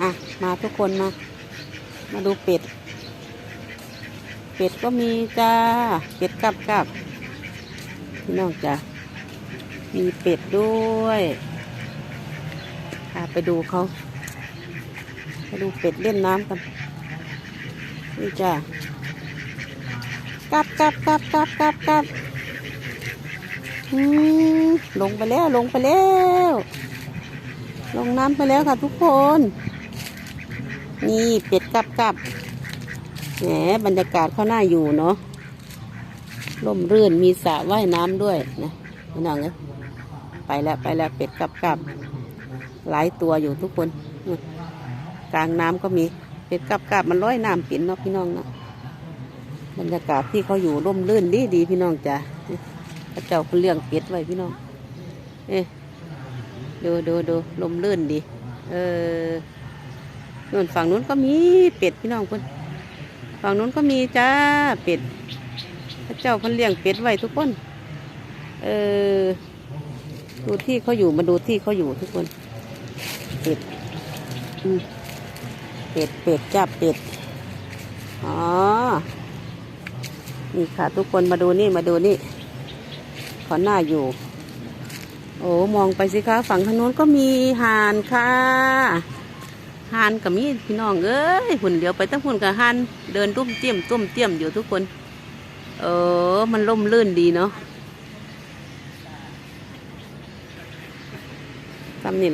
อะ มาทุกคนมา มาดูเป็ด เป็ดก็มีจ้า เป็ดกับกับพี่น้องจ้ามีเป็ดด้วยพาไปดูเขาไปดูเป็ดเล่นน้ำกัน นี่จ้ากับกับกับกับกับกับอืมลงไปแล้วลงไปแล้ว ลงน้ำไปแล้วค่ะทุกคน นี่เป็ดกับกับแหมบรรยากาศเขาน่าอยู่เนาะร่มรื่นมีสระว่ายน้ำด้วยนะพี่น้องเอ้ยไปแล้วไปแล้วเป็ดกับกับหลายตัวอยู่ทุกคนกลางน้ำก็มีเป็ดกับกับมันร้อยน้ำปิ่นเนาะพี่น้องเนาะบรรยากาศที่เขาอยู่ร่มรื่นดีดีพี่น้องจ้ะพระเจ้าเขาเลี้ยงเป็ดไว้พี่น้อง เอ๊ะดูดูดูลมลื่นดี เออ นู่นฝั่งนู้นก็มีเป็ดพี่น้องคนฝั่งนู้นก็มีจ้าเป็ดพระเจ้าพันเลี้ยงเป็ดไว้ทุกคน เออดูที่เขาอยู่มาดูที่เขาอยู่ทุกคนเป็ดเป็ดเป็ดจ้าเป็ดอ๋อนี่ค่ะ ทุกคนมาดูนี่มาดูนี่ขอหน้าอยู่ โอ้มองไปสิคะฝั่งทางโน้นก็มีห่านค่ะ ห่านกับมีพี่น้องเอ้ยหุ่นเดียวไปตั้งหุ่นกับห่านเดินตุ้มเตี้ยมตุ้มเตี้ยมอยู่ทุกคน เออ มันล่มลื่นดีเนาะทำนี่แหละ